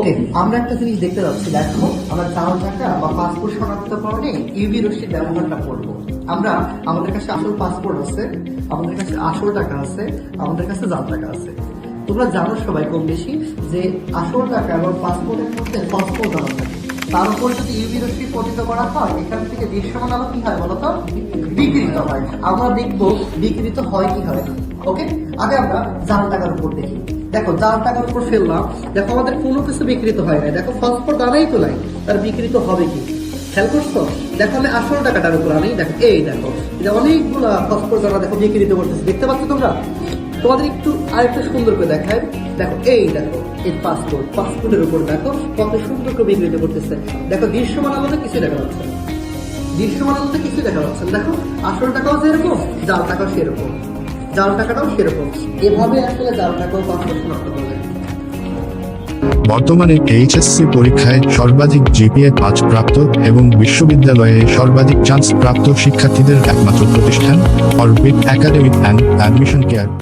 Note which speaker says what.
Speaker 1: ওকে আমরা একটা জিনিস দেখতে যাচ্ছি দেখো, আমরা চাল টাকা বা পাসপোর্ট শনাক্তকরণে রশ্মির ব্যবহারটা আমরা, আমাদের কাছে আসল পাসপোর্ট আছে, আমাদের কাছে আসল টাকা আছে, আমাদের কাছে জাল টাকা আছে। তোমরা জানো সবাই কম বেশি যে আসল টাকা এবং পাসপোর্টের মধ্যে ফসফর দেওয়া থাকে। তার উপর যদি ইউবি রশ্মি পতিত করা হয়, এখান থেকে দৃশ্যমান আলো কি হয় বলতো বিকৃত হয়। আমরা দেখব বিকৃত হয় কি হয়? ওকে আগে আমরা জাল টাকার উপর দেখি। দেখো, জাল টাকার উপর ফেললাম। দেখো, আমাদের কোনো কিছু বিকৃত হয় না দেখো, ফসফর দানাই তো নাই। তার বিকৃত হবে কি? খেয়াল করছ? দেখো, আমি আসল টাকাটার উপর দেখো, এই দেখো এটা অনেকগুলো ফসফর দানা দেখো বিকৃত করতেছে। দেখতে পাচ্ছ তোমরা? তোমাদের একটু আরেকটু সুন্দর করে দেখায় দেখো, এই দেখো, এই পাসপোর্ট। পাসপোর্টের উপর দেখো, কত সুন্দর করে বিকৃত করতেছে। দেখো দৃশ্যমান আলোতে কিছু দেখা যাচ্ছে না। দৃশ্যমান আলোতে কিছু দেখা যাচ্ছে দেখো, আসল টাকাও যেরকম জাল টাকাও সেরকম। জাল টাকাটাও সেরকম। এভাবে আসলে জাল টাকাও পাসপোর্ট শনাক্ত করবে
Speaker 2: বর্তমানে এইচএসসি পরীক্ষায় সর্বাধিক জিপিএ পাঁচ প্রাপ্ত এবং বিশ্ববিদ্যালয়ে সর্বাধিক চান্স প্রাপ্ত শিক্ষার্থীদের একমাত্র প্রতিষ্ঠান orbit academic and admission care